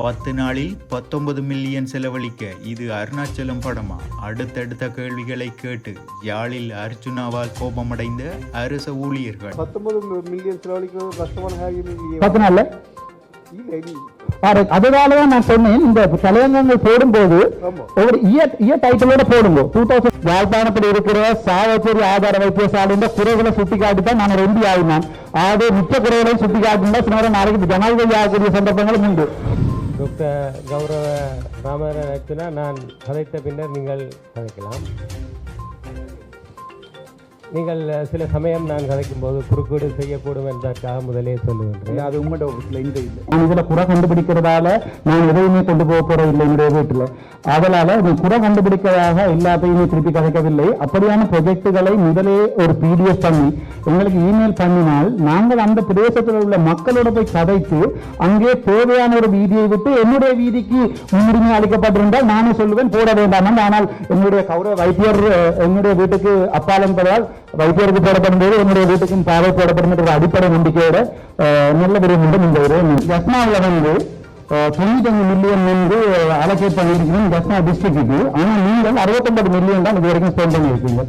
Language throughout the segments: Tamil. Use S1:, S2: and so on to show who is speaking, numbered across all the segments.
S1: பத்து நாளில் பத்தொன்பது மில்லியன் செலவழிக்க இது அருணாச்சலம் படமா? அடுத்தடுத்த கேள்விகளை கேட்டு யாழில் அர்ஜுனாவால் கோபமடைந்த அரச ஊழியர்கள்.
S2: பத்தொன்பது மில்லியன் செலவழிக்கிறது கஷ்டமான காரியம் இல்லையே
S3: பத்து நாள்ல?
S2: இல்லை நீ
S3: பாரு, அதனால தான் நான் சொன்னேன் இந்த தலையங்கங்கள் போடும்போது ஒரு இயர் இயர் டைட்டிலோட போடுங்க. டூ தௌசண்ட் யாழ்ப்பாணத்தில் இருக்கிற சாவச்சேரி ஆதார வைத்தியசாலையின் குறைகளை சுட்டி காட்டி தான் நான். எம்பி ஆகினான் ஆகவே மிச்ச குறைகளை சுட்டி காட்டினா சில நேரம் நாளைக்கு ஜனாதிபதி ஆகக்கூடிய சந்தர்ப்பங்களும் உண்டு.
S4: டாக்டர் கௌரவ ராமநாதன் நான் கதைத்த பின்னர் நீங்கள் கதைக்கலாம். நீங்கள் சில சமயம் நான் கதைக்கும் போது குறுக்கீடு செய்யக்கூடும் என்பதற்காக முதலே சொல்லுகின்றேன்.
S2: இல்லை அது இல்லை.
S3: நான் இதுல குறை கண்டுபிடிக்கிறதால நான் எதையுமே கொண்டு போக போற இல்லை என்னுடைய வீட்டுல. அதனால நீ குறை கண்டுபிடிக்கிறதாக எல்லாத்தையுமே திருப்பி கதைக்கவில்லை. அப்படியான ப்ரொஜெக்டுகளை முதலே ஒரு பிடிஎஃப் பண்ணி எங்களுக்கு இமெயில் பண்ணினால் நாங்கள் அந்த பிரதேசத்தில் உள்ள மக்களோட போய் கதைத்து அங்கே தேவையான ஒரு வீதியை விட்டு என்னுடைய வீதிக்கு முன்னுரிமை அளிக்கப்பட்டிருந்தால் நானே சொல்லுவேன் போட வேண்டாம். ஆனால் என்னுடைய கௌரவ வைத்தியர் என்னுடைய வீட்டுக்கு அப்பால் என்பதால் வைத்தியருக்கு போடப்படும் போது என்னுடைய வீட்டுக்கும் பாவை போடப்படும் ஒரு அடிப்படை நம்பிக்கையோட நல்ல விடயம் என்று நீங்கள் ஒரு ஜஸ்னாவில் வந்து தொண்ணூத்தஞ்சு மில்லியன் வந்து அலோகேட் பண்ணியிருக்கீங்க ஜஸ்னா டிஸ்ட்ரிக்ட்டுக்கு ஆனால் நீங்கள் அறுபத்தொன்பது மில்லியன் தான் இது வரைக்கும் ஸ்பெண்ட் பண்ணியிருக்கீங்க.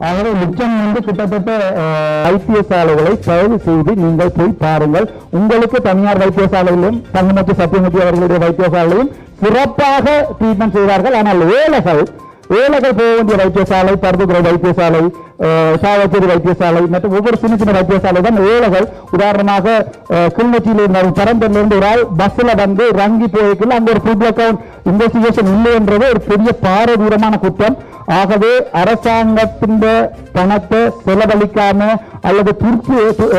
S3: ஆகவே மிச்சம் வந்து கிட்டத்தட்ட அஹ், வைத்தியசாலைகளை தயவு செய்து நீங்கள் போய் பாருங்கள். உங்களுக்கு தனியார் வைத்தியசாலையிலும் தங்கமத்து சத்தியமூர்த்தி அவர்களுடைய வைத்தியசாலையும் சிறப்பாக ட்ரீட்மெண்ட் செய்வார்கள். ஆனால் ஏழைகள் ஏழைகள் போக வேண்டிய வைத்தியசாலை பருத்துத்துறை வைத்தியசாலை அஹ், சாவச்சேரி வைத்தியசாலை மற்றும் ஒவ்வொரு சின்ன சின்ன வைத்தியசாலை தான் ஏழைகள் உதாரணமாக அஹ், கிளிநொச்சியில் பரம்பரில் இருந்து ஒரு ஆள் பஸ்ல வந்து ரங்கி போயிருக்கல அங்க ஒரு ஃபுட் அக்கவுண்ட் இன்வெஸ்டிகேஷன் இல்லை என்றது ஒரு பெரிய பாரதூரமான குற்றம். ஆகவே அரசாங்கத்தின் பணத்தை செலவழிக்காம அல்லது துர்ப்பு து-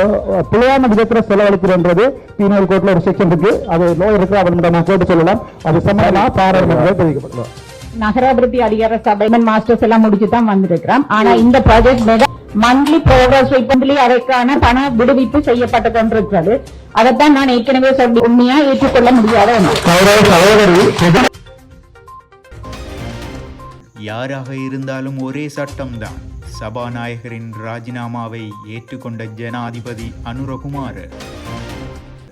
S3: பிழையான விதத்தில் செலவழிக்கிறன்றது பீனல் கோர்ட்ல ஒரு செக்ஷன் இருக்கு. அது லோ இருக்கு அவர்கிட்ட நான் கேட்டு சொல்லலாம். அது சம்பந்தமாக பாராளுமன்றத்தில் தெரிவிக்கப்படலாம்
S5: நகராபிவிருத்தி அதிகார சபை மாஸ்டர்ஸ் எல்லாம் முடிச்சு தான் வந்திருக்கிறோம். ஆனா இந்த ப்ராஜெக்ட் மந்த்லி ப்ரோக்ரஸ் மந்த்லி அதற்கான பண விடுவிப்பு செய்யப்பட்டு கொண்டிருக்கிறது. அதைத்தான் நான் ஏற்கனவே சொல்லி உண்மையா ஏற்றுக்கொள்ள முடியாத ஒன்று
S1: யாராக இருந்தாலும் ஒரே சட்டம்தான். சபாநாயகரின் ராஜினாமாவை ஏற்றுக்கொண்ட ஜனாதிபதி அனுரகுமார்.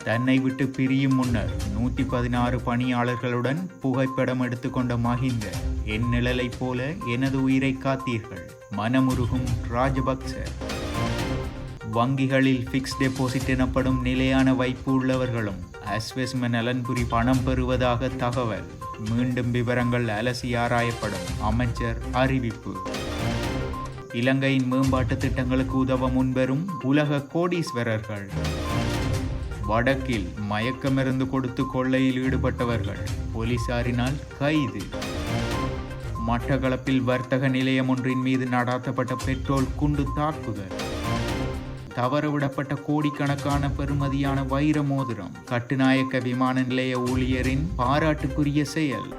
S1: தன்னை விட்டு பிரியும் முன்னர் நூற்றி பதினாறு பணியாளர்களுடன் புகைப்படம் எடுத்துக்கொண்ட மஹிந்த என் நிழலைப் போல எனது உயிரை காத்தீர்கள். மனமுருகும் ராஜபக்ச. வங்கிகளில் ஃபிக்ஸ் டெபாசிட் எனப்படும் நிலையான வைப்பு உள்ளவர்களும் அஸ்வெஸ்ம நலன்புரி பணம் பெறுவதாக தகவல். மீண்டும் விவரங்கள் அலசி ஆராயப்படும் அமைச்சர் அறிவிப்பு. இலங்கையின் மேம்பாட்டு திட்டங்களுக்கு உதவ முன்வரும் உலக கோடீஸ்வரர்கள். வடக்கில் மயக்கமிருந்து கொடுத்து கொள்ளையில் ஈடுபட்டவர்கள் போலீசாரினால் கைது. மட்டக்களப்பில் வர்த்தக நிலையம் ஒன்றின் மீது நடாத்தப்பட்ட பெட்ரோல் குண்டு தாக்குதல். தவறவிடப்பட்ட கோடிக்கணக்கான பெறுமதியான வைர மோதிரம் கட்டுநாயக்க விமான நிலைய ஊழியரின் பாராட்டுக்குரிய செயல்.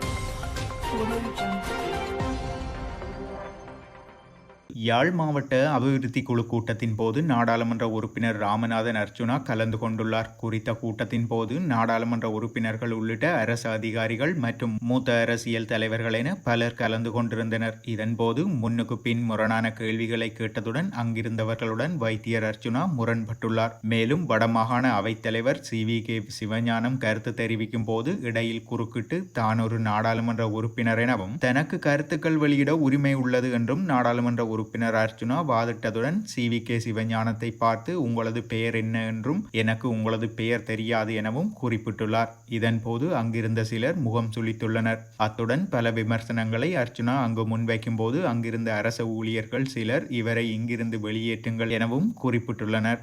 S1: யாழ் மாவட்ட அபிவிருத்தி குழு கூட்டத்தின் போது நாடாளுமன்ற உறுப்பினர் ராமநாதன் அர்ச்சுனா கலந்து கொண்டுள்ளார். குறித்த கூட்டத்தின் போது நாடாளுமன்ற உறுப்பினர்கள் உள்ளிட்ட அரசு அதிகாரிகள் மற்றும் மூத்த அரசியல் தலைவர்கள் என பலர் கலந்து கொண்டிருந்தனர். இதன்போது முன்னுக்கு பின் முரணான கேள்விகளை கேட்டதுடன் அங்கிருந்தவர்களுடன் வைத்தியர் அர்ச்சுனா முரண்பட்டுள்ளார். மேலும் வடமாகாண அவைத்தலைவர் சி. வி. கே. சிவஞானம் கருத்து தெரிவிக்கும் போது இடையில் குறுக்கிட்டு தான் ஒரு நாடாளுமன்ற உறுப்பினர் எனவும் தனக்கு கருத்துக்கள் வெளியிட உரிமை உள்ளது என்றும் நாடாளுமன்ற உறுப்பினர் அர்ச்சுனா வாதிட்டதுடன் சி. வி. கே. சிவஞானத்தை பார்த்து உங்களது பெயர் என்ன? என்றும் எனக்கு உங்களது பெயர் தெரியாது எனவும் குறிப்பிட்டுள்ளார். இதன்போது அங்கிருந்த சிலர் முகம் சுளித்துள்ளனர் அத்துடன் பல விமர்சனங்களை அர்ச்சுனா அங்கு முன்வைக்கும் போது அங்கிருந்த அரச ஊழியர்கள் சிலர் இவரை இங்கிருந்து வெளியேற்றுங்கள் எனவும் குறிப்பிட்டுள்ளனர்.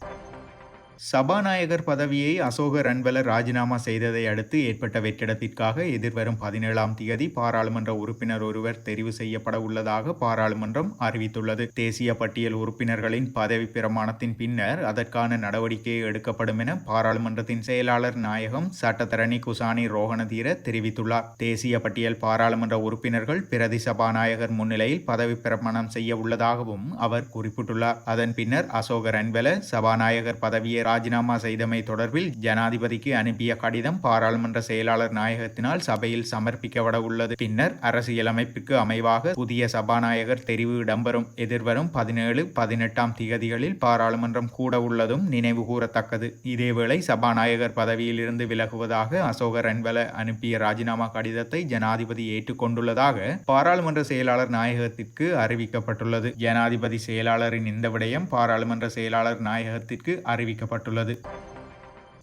S1: சபாநாயகர் பதவியை அசோக ரன்வல ராஜினாமா செய்ததை அடுத்து ஏற்பட்ட வெற்றிடத்திற்காக எதிர்வரும் பதினேழாம் தேதி பாராளுமன்ற உறுப்பினர் ஒருவர் தெரிவு செய்யப்பட உள்ளதாக பாராளுமன்றம் அறிவித்துள்ளது. தேசிய பட்டியல் உறுப்பினர்களின் பதவி பிரமாணத்தின் பின்னர் அதற்கான நடவடிக்கை எடுக்கப்படும் என பாராளுமன்றத்தின் செயலாளர் நாயகம் சட்டத்தரணி குசானி ரோகணதீர தெரிவித்துள்ளார். தேசிய பட்டியல் பாராளுமன்ற உறுப்பினர்கள் பிரதி சபாநாயகர் முன்னிலையில் பதவி பிரமாணம் செய்ய உள்ளதாகவும் அவர் குறிப்பிட்டுள்ளார். அதன் பின்னர் அசோக ரன்வெல சபாநாயகர் பதவியை ராஜினாமா செய்தமை தொடர்பில் ஜனாதிபதிக்கு அனுப்பிய கடிதம் பாராளுமன்ற செயலாளர் நாயகத்தினால் சபையில் சமர்ப்பிக்கப்பட உள்ளது. பின்னர் அரசியலமைப்புக்கு அமைவாக புதிய சபாநாயகர் தெரிவு இடம்பெறும். எதிர்வரும் பதினேழு பதினெட்டாம் திகதிகளில் பாராளுமன்றம் கூட உள்ளதும் நினைவு கூறத்தக்கது. இதேவேளை சபாநாயகர் பதவியில் இருந்து விலகுவதாக அசோக ரன்வல அனுப்பிய ராஜினாமா கடிதத்தை ஜனாதிபதி ஏற்றுக்கொண்டுள்ளதாக பாராளுமன்ற செயலாளர் நாயகத்திற்கு அறிவிக்கப்பட்டுள்ளது. ஜனாதிபதி செயலாளரின் இந்த விடயம் பாராளுமன்ற செயலாளர் நாயகத்திற்கு அறிவிக்கப்பட்டுள்ளது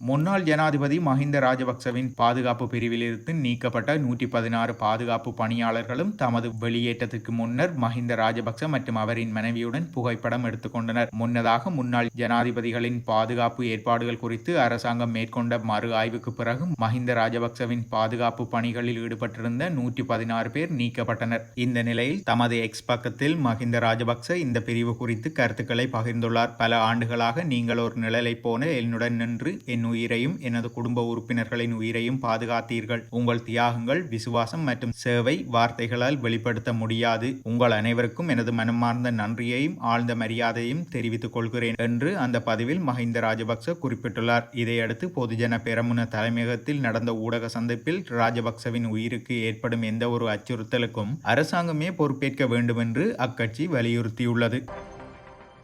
S1: முன்னாள் ஜனாதிபதி மஹிந்த ராஜபக்சவின் பாதுகாப்பு பிரிவிலிருந்து நீக்கப்பட்ட நூற்றி பதினாறு பாதுகாப்பு பணியாளர்களும் தமது வெளியேற்றத்துக்கு முன்னர் மஹிந்த ராஜபக்ச மற்றும் அவரின் மனைவியுடன் புகைப்படம் எடுத்துக்கொண்டனர். முன்னதாக முன்னாள் ஜனாதிபதிகளின் பாதுகாப்பு ஏற்பாடுகள் குறித்து அரசாங்கம் மேற்கொண்ட மறு ஆய்வுக்கு பிறகு மஹிந்த ராஜபக்சவின் பாதுகாப்பு பணிகளில் ஈடுபட்டிருந்த நூற்றி பதினாறு பேர் நீக்கப்பட்டனர். இந்த நிலையில் தமது எக்ஸ் பக்கத்தில் மஹிந்த ராஜபக்ச இந்த பிரிவு குறித்து கருத்துக்களை பகிர்ந்துள்ளார். பல ஆண்டுகளாக நீங்கள் ஒரு நிழலை போன என்னுடன் நின்று என் உயிரையும் எனது குடும்ப உறுப்பினர்களின் உயிரையும் பாதுகாத்தீர்கள். உங்கள் தியாகங்கள் விசுவாசம் மற்றும் சேவை வார்த்தைகளால் வெளிப்படுத்த முடியாது. உங்கள் அனைவருக்கும் எனது மனமார்ந்த நன்றியையும் ஆழ்ந்த மரியாதையும் தெரிவித்துக் கொள்கிறேன் என்று அந்த பதிவில் மஹிந்த ராஜபக்ச குறிப்பிட்டுள்ளார். இதையடுத்து பொதுஜன பெரமுன தலைமையகத்தில் நடந்த ஊடக சந்திப்பில் ராஜபக்சவின் உயிருக்கு ஏற்படும் எந்த ஒரு அச்சுறுத்தலுக்கும் அரசாங்கமே பொறுப்பேற்க வேண்டும் என்று அக்கட்சி வலியுறுத்தியுள்ளது.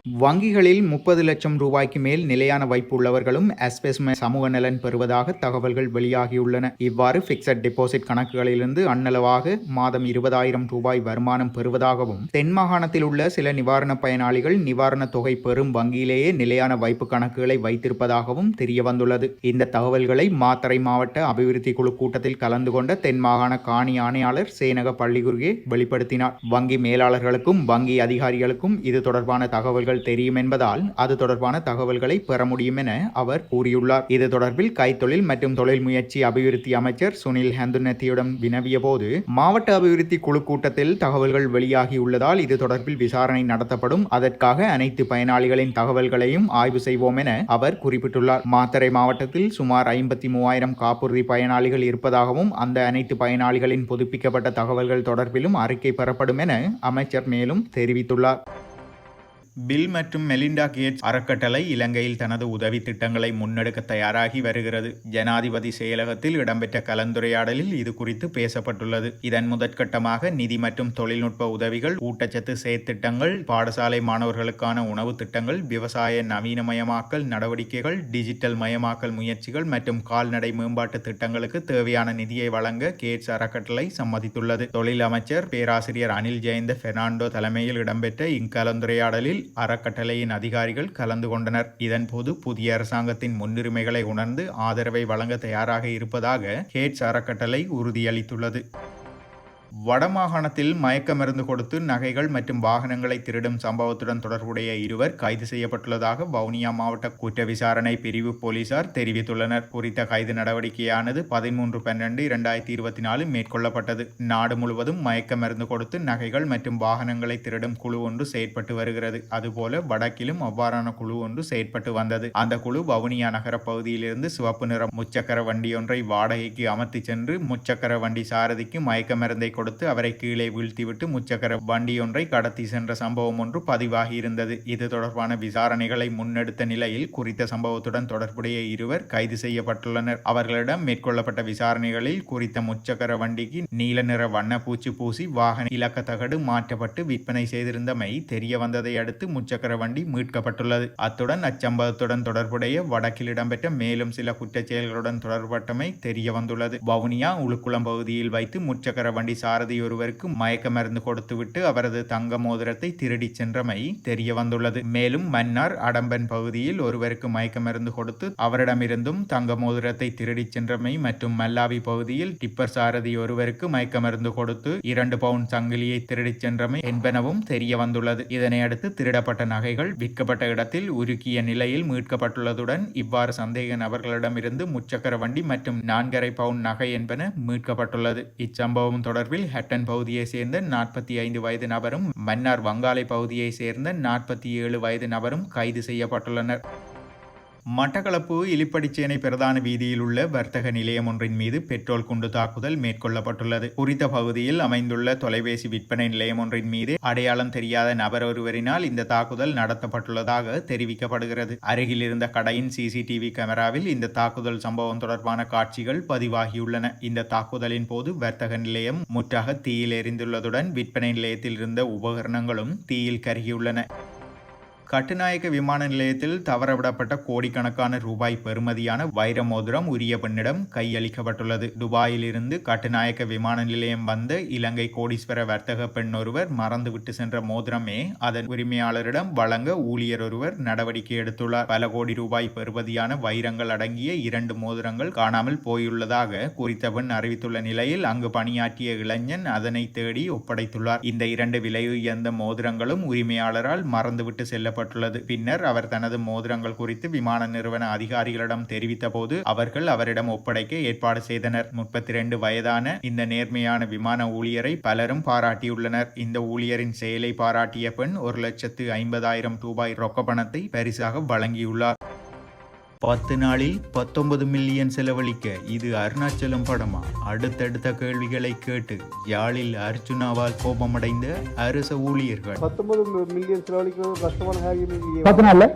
S1: வங்கிகளில் முப்பது லட்சம் ரூபாய்க்கு மேல் நிலையான வைப்பு உள்ளவர்களும் அஸ்பெஸ்ம சமூக நலன் பெறுவதாக தகவல்கள் வெளியாகியுள்ளன. இவ்வாறு பிக்சட் டெபாசிட் கணக்குகளிலிருந்து அன்னளவாக மாதம் இருபதாயிரம் ரூபாய் வருமானம் பெறுவதாகவும் தென் மாகாணத்தில் உள்ள சில நிவாரண பயனாளிகள் நிவாரணத் தொகை பெறும் வங்கியிலேயே நிலையான வைப்பு கணக்குகளை வைத்திருப்பதாகவும் தெரிய வந்துள்ளது இந்த தகவல்களை மாத்தறை மாவட்ட அபிவிருத்தி குழு கூட்டத்தில் கலந்து கொண்ட தென் மாகாண காணி ஆணையாளர் சேனக பள்ளிகுருகே வெளிப்படுத்தினார். வங்கி மேலாளர்களுக்கும் வங்கி அதிகாரிகளுக்கும் இது தொடர்பான தகவல்கள் தெரியும் என்பதால் அது தொடர்பான தகவல்களை பெற முடியும் என அவர் கூறியுள்ளார். இது தொடர்பில் கைத்தொழில் மற்றும் தொழில் முயற்சி அபிவிருத்தி அமைச்சர் சுனில் ஹந்துனத்தியுடன் வினவிய போது மாவட்ட அபிவிருத்தி குழு கூட்டத்தில் தகவல்கள் வெளியாகியுள்ளதால் இது தொடர்பில் விசாரணை நடத்தப்படும். அதற்காக அனைத்து பயனாளிகளின் தகவல்களையும் ஆய்வு செய்வோம் என அவர் குறிப்பிட்டுள்ளார். மாத்தரை மாவட்டத்தில் சுமார் ஐம்பத்தி மூவாயிரம் காப்புறுதி பயனாளிகள் இருப்பதாகவும் அந்த அனைத்து பயனாளிகளின் புதுப்பிக்கப்பட்ட தகவல்கள் தொடர்பிலும் அறிக்கை பெறப்படும் என அமைச்சர் மேலும் தெரிவித்துள்ளார். பில் மற்றும் மெலிண்டா கேட்ஸ் அறக்கட்டளை இலங்கையில் தனது உதவி திட்டங்களை முன்னெடுக்க தயாராகி வருகிறது. ஜனாதிபதி செயலகத்தில் இடம்பெற்ற கலந்துரையாடலில் இது குறித்து பேசப்பட்டுள்ளது. இதன் முதற்கட்டமாக நிதி மற்றும் தொழில்நுட்ப உதவிகள் ஊட்டச்சத்து செயற்திட்டங்கள் பாடசாலை மாணவர்களுக்கான உணவு திட்டங்கள் விவசாய நவீனமயமாக்கல் நடவடிக்கைகள் டிஜிட்டல் மயமாக்கல் முயற்சிகள் மற்றும் கால்நடை மேம்பாட்டு திட்டங்களுக்கு தேவையான நிதியை வழங்க கேட்ஸ் அறக்கட்டளை சம்மதித்துள்ளது. தொழில் அமைச்சர் பேராசிரியர் அனில் ஜெயந்த பெர்னாண்டோ தலைமையில் இடம்பெற்ற இக்கலந்துரையாடலில் அறக்கட்டளையின் அதிகாரிகள் கலந்து கொண்டனர். இதன்போது புதிய அரசாங்கத்தின் முன்னுரிமைகளை உணர்ந்து ஆதரவை வழங்க தயாராக இருப்பதாக ஹேட்ஸ் அறக்கட்டளை உறுதியளித்துள்ளது. வடமாகாணத்தில் மயக்க மருந்து கொடுத்து நகைகள் மற்றும் வாகனங்களை திருடும் சம்பவத்துடன் தொடர்புடைய இருவர் கைது செய்யப்பட்டுள்ளதாக வவுனியா மாவட்ட குற்ற விசாரணை பிரிவு போலீசார் தெரிவித்துள்ளனர். குறித்த கைது நடவடிக்கையானது பதிமூன்று பன்னெண்டு இரண்டாயிரத்தி இருபத்தி நாலு மேற்கொள்ளப்பட்டது. நாடு முழுவதும் மயக்க மருந்து கொடுத்து நகைகள் மற்றும் வாகனங்களை திருடும் குழு ஒன்று செயற்பட்டு வருகிறது. அதுபோல வடக்கிலும் அவ்வாறான குழு ஒன்று செயற்பட்டு வந்தது. அந்த குழு வவுனியா நகர பகுதியிலிருந்து சிவப்பு நிற முச்சக்கர வண்டியொன்றை வாடகைக்கு அமர்த்தி சென்று முச்சக்கர வண்டி சாரதிக்கு மயக்க மருந்தை கொடுத்து அவரை கீழே வீழ்த்திவிட்டு முச்சக்கர வண்டியொன்றை கடத்தி சென்ற சம்பவம் ஒன்று பதிவாகியிருந்தது. இது தொடர்பான விசாரணைகளை முன்னெடுத்த நிலையில் குறித்த சம்பவத்துடன் தொடர்புடைய இருவர் கைது செய்யப்பட்டுள்ளனர். அவர்களிடம் மேற்கொள்ளப்பட்ட விசாரணைகளில் குறித்த முச்சக்கர வண்டிக்கு நீல நிற வண்ணப்பூச்சி பூசி வாகன இலக்க தகடு மாற்றப்பட்டு விற்பனை செய்திருந்தமை தெரிய வந்ததை அடுத்து முச்சக்கர வண்டி மீட்கப்பட்டுள்ளது. அத்துடன் அச்சம்பவத்துடன் தொடர்புடைய வடக்கில் இடம்பெற்ற மேலும் சில குற்றச் செயல்களுடன் தொடர்பட்டமை தெரிய வந்துள்ளது வவுனியா உளுக்குளம் பகுதியில் வைத்து முச்சக்கர வண்டி சாரதி ஒருவருக்கு மயக்க மருந்து கொடுத்துவிட்டு அவரது தங்க மோதிரத்தை திருடிச் சென்றமை தெரிய வந்துள்ளது. மேலும் மன்னார் அடம்பன் பகுதியில் ஒருவருக்கு மயக்க மருந்து கொடுத்து அவரிடமிருந்தும் தங்க மோதிரத்தை திருடிச் சென்றமை மற்றும் மல்லாவி பகுதியில் டிப்பர் சாரதி ஒருவருக்கு மயக்க மருந்து கொடுத்து இரண்டு பவுன் சங்கிலியை திருடிச் சென்றமை என்பனவும் தெரிய வந்துள்ளது. இதனையடுத்து திருடப்பட்ட நகைகள் விற்கப்பட்ட இடத்தில் உருக்கிய நிலையில் மீட்கப்பட்டுள்ளதுடன் இவ்வாறு சந்தேக நபர்களிடமிருந்து முச்சக்கர வண்டி மற்றும் நான்கரை பவுண்ட் நகை என்பன மீட்கப்பட்டுள்ளது. இச்சம்பவம் தொடர்பில் ஹட்டன் பகுதியை சேர்ந்த நாற்பத்தி ஐந்து வயது நபரும் மன்னார் வங்காளை பகுதியை சேர்ந்த நாற்பத்தி ஏழு வயது நபரும் கைது செய்யப்பட்டுள்ளனர். மட்டக்களப்பு இலிப்படிச்சேனை பிரதான வீதியில் உள்ள வர்த்தக நிலையம் ஒன்றின் மீது பெட்ரோல் குண்டு தாக்குதல் மேற்கொள்ளப்பட்டுள்ளது. குறித்த பகுதியில் அமைந்துள்ள தொலைபேசி விற்பனை நிலையம் ஒன்றின் மீது அடையாளம் தெரியாத நபர் ஒருவரினால் இந்த தாக்குதல் நடத்தப்பட்டுள்ளதாக தெரிவிக்கப்படுகிறது. அருகில் இருந்த கடையின் சிசிடிவி கேமராவில் இந்த தாக்குதல் சம்பவம் தொடர்பான காட்சிகள் பதிவாகியுள்ளன. இந்த தாக்குதலின் போது வர்த்தக நிலையம் முற்றாக தீயில் எரிந்துள்ளதுடன் விற்பனை நிலையத்தில் இருந்த உபகரணங்களும் தீயில் கருகியுள்ளன. கட்டுநாயக்க விமான நிலையத்தில் தவறவிடப்பட்ட கோடிக்கணக்கான ரூபாய் பெறுமதியான வைர மோதிரம் உரிய பெண்ணிடம் கையளிக்கப்பட்டுள்ளது. துபாயிலிருந்து கட்டுநாயக்க விமான நிலையம் வந்த இலங்கை கோடீஸ்வர வர்த்தக பெண் ஒருவர் மறந்துவிட்டு சென்ற மோதிரமே அதன் உரிமையாளரிடம் வழங்க ஊழியர் ஒருவர் நடவடிக்கை எடுத்துள்ளார். பல கோடி ரூபாய் பெறுமதியான வைரங்கள் அடங்கிய இரண்டு மோதிரங்கள் காணாமல் போயுள்ளதாக குறித்த பெண் அறிவித்துள்ள நிலையில் அங்கு பணியாற்றிய இளைஞன் அதனை தேடி ஒப்படைத்துள்ளார். இந்த இரண்டு விலை உயர்ந்த மோதிரங்களும் உரிமையாளரால் மறந்துவிட்டு செல்ல செல்லப்பட்டுள்ளது பின்னர் அவர் தனது மோதிரங்கள் குறித்து விமான நிறுவன அதிகாரிகளிடம் தெரிவித்த போது அவர்கள் அவரிடம் ஒப்படைக்க ஏற்பாடு செய்தனர். முப்பத்தி ரெண்டு வயதான இந்த நேர்மையான விமான ஊழியரை பலரும் பாராட்டியுள்ளனர். இந்த ஊழியரின் செயலை பாராட்டிய பெண் ஒரு லட்சத்து ஐம்பதாயிரம் ரூபாய் ரொக்க பணத்தை பரிசாக வழங்கியுள்ளார். பத்து நாளில் பத்தொன்பது மில்லியன் செலவழிக்க இது அருணாச்சலம் படமா? அடுத்தடுத்த கேள்விகளை கேட்டு யாழில் அர்ச்சுனாவால் கோபமடைந்த அரச ஊழியர்கள்.
S2: பத்தொன்பது மில்லியன் செலவழிக்கிறது கஷ்டமான காரியம்
S3: பத்து நாள்ல?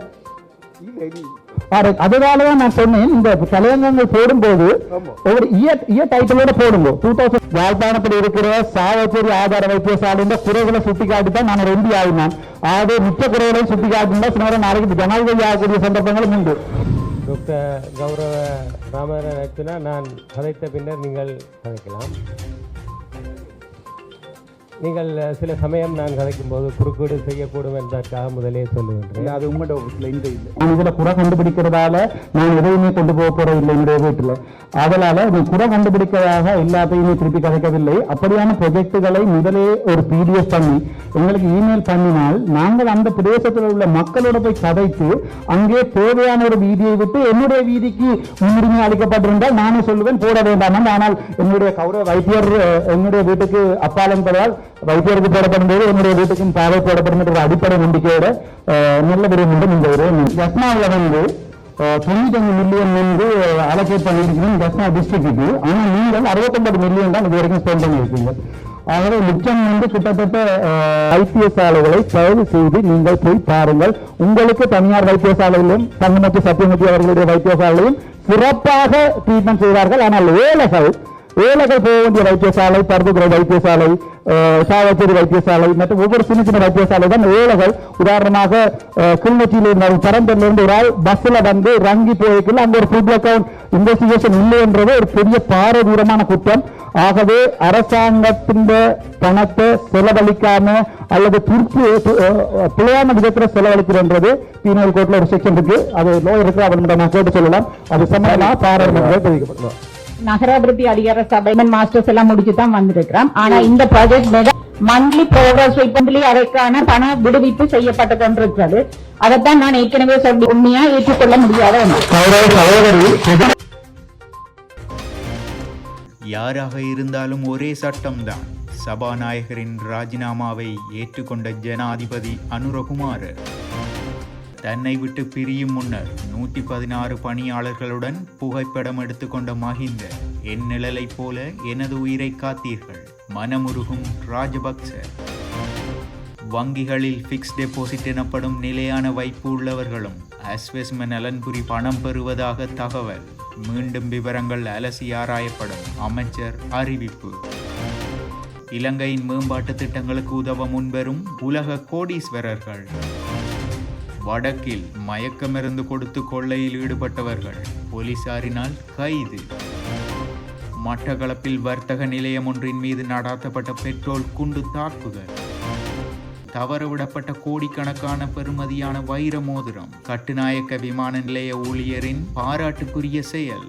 S3: அதனாலதான் நான் சொன்னேன் இந்த தலையங்கங்கள் போடும்போது ஒரு இயர் இயர் டைட்டிலோட போடுங்க. டூ தௌசண்ட் யாழ்ப்பாணத்தில் இருக்கிற சாவச்சேரி ஆதார வைத்தியசாலையின் குறைகளை சுட்டி காட்டி தான் நான் எம்பி ஆகினான் ஆகவே மிச்ச குறைகளை சுட்டி காட்டினா சில நேரம் நாளைக்கு ஜனாதிபதி ஆகக்கூடிய சந்தர்ப்பங்களும் உண்டு.
S4: டாக்டர் கௌரவ ராமநாதன் அர்ச்சுனா நான் கதைத்த பின்னர் நீங்கள் கதைக்கலாம். நீங்கள் சில சமயம் நான் கதைக்கும்போது குறுக்கீடு செய்யக்கூடும் என்பதற்காக முதலே சொல்லுகின்றேன்.
S2: இல்லை அது உங்களோட இந்த இல்லை.
S3: இதுல குறை கண்டுபிடிக்கிறதால நான் எதையுமே கொண்டு போக போற இல்லை என்னுடைய வீட்டுல. அதனால நீ குறை கண்டுபிடிக்கிறதாக எல்லாத்தையுமே திருப்பி கதைக்கவில்லை. அப்படியான ப்ரொஜெக்டுகளை முதலே ஒரு பிடிஎஃப் பண்ணி எங்களுக்கு இமெயில் பண்ணினால் நாங்கள் அந்த பிரதேசத்தில் உள்ள மக்களோட போய் கதைத்து அங்கே தேவையான ஒரு வீதியை விட்டு என்னுடைய வீதிக்கு முன்னுரிமை அளிக்கப்பட்டிருந்தால் நானே சொல்லுவேன் போட வேண்டாம். ஆனால் என்னுடைய கௌரவ வைத்தியர் என்னுடைய வீட்டுக்கு அப்பால் என்பதால் வைத்தியருக்கு போடப்படும் போது என்னுடைய வீட்டுக்கும் பாவை போடப்படும் என்ற ஒரு அடிப்படை நம்பிக்கையோட அஹ், நல்ல விடயம் நீங்கள் ஒரு ஜஸ்னாவில் வந்து தொண்ணூத்தஞ்சு மில்லியன் வந்து அலோகேட் பண்ணியிருக்கீங்க ஜஸ்னா டிஸ்ட்ரிக்ட்டுக்கு ஆனால் நீங்கள் அறுபத்தொன்பது மில்லியன் தான் இது வரைக்கும் ஸ்பெண்ட் பண்ணியிருக்கீங்க. ஆகவே மிச்சம் வந்து கிட்டத்தட்ட அஹ், வைத்தியசாலைகளை தயவு செய்து நீங்கள் போய் பாருங்கள். உங்களுக்கு தனியார் வைத்தியசாலையிலும் தங்கமத்து சத்தியமூர்த்தி அவர்களுடைய வைத்தியசாலையும் சிறப்பாக ட்ரீட்மெண்ட் செய்வார்கள். ஆனால் ஏழைகள் ஏழைகள் போக வேண்டிய வைத்தியசாலை பருப்புத்துறை வைத்தியசாலை அஹ், சாவச்சேரி வைத்தியசாலை மற்றும் ஒவ்வொரு சின்ன சின்ன வைத்தியசாலை தான் ஏழைகள் உதாரணமாக அஹ், கிளிநொச்சியில் இருந்து ஒரு ஆள் பஸ்ஸில் வந்து ரங்கி போயிருக்கல அங்கே ஒரு ஃபுட் அக்கவுண்ட் இன்வெஸ்டிகேஷன் இல்லை என்றது ஒரு பெரிய பாரதூரமான குற்றம். ஆகவே அரசாங்கத்தின் பணத்தை செலவழிக்காம அல்லது துர்ப்பு பிழையான விதத்தில் செலவழிக்கிறன்றது பீனல் கோர்ட்டில் ஒரு செக்ஷன் இருக்கு. அது லோ இருக்கு அவர்கிட்ட நான் கேட்டு சொல்லலாம். அது சம்பந்தமாக பாராளுமன்றத்தில் தெரிவிக்கப்படும்
S5: நகராபிவிருத்தி அதிகார சபை மாஸ்டர்ஸ் எல்லாம் முடிச்சு தான் வந்திருக்கிறோம். ஆனா இந்த ப்ராஜெக்ட் மந்த்லி ப்ரோக்ரஸ் மந்த்லி அதற்கான பண விடுவிப்பு செய்யப்பட்டு கொண்டிருக்கிறது அதைத்தான் நான் ஏற்கனவே சொல்லி உண்மையா ஏற்றுக்கொள்ள முடியாத ஒன்று
S1: யாராக இருந்தாலும் ஒரே சட்டம்தான். சபாநாயகரின் ராஜினாமாவை ஏற்றுக்கொண்ட ஜனாதிபதி அனுரகுமார். தன்னை விட்டு பிரியும் முன்னர் நூற்றி பதினாறு பணியாளர்களுடன் புகைப்படம் எடுத்துக்கொண்ட மஹிந்த என் நிழலைப் போல எனது உயிரை காத்தீர்கள். மனமுருகும் ராஜபக்ச. வங்கிகளில் ஃபிக்ஸ் டெபாசிட் எனப்படும் நிலையான வைப்பு உள்ளவர்களும் அஸ்வெஸ்ம நலன்புரி பணம் பெறுவதாக தகவல். மீண்டும் விவரங்கள் அலசி ஆராயப்படும் அமைச்சர் அறிவிப்பு. இலங்கையின் மேம்பாட்டு திட்டங்களுக்கு உதவ முன்வரும் உலக கோடீஸ்வரர்கள். வடக்கில் மயக்கமிருந்து கொடுத்து கொள்ளையில் ஈடுபட்டவர்கள் போலீசாரினால் கைது. மட்டக்களப்பில் வர்த்தக நிலையம் ஒன்றின் மீது நடாத்தப்பட்ட பெட்ரோல் குண்டு தாக்குதல். தவறவிடப்பட்ட கோடிக்கணக்கான பெறுமதியான வைர மோதிரம் கட்டுநாயக்க விமான நிலைய ஊழியரின் பாராட்டுக்குரிய செயல்.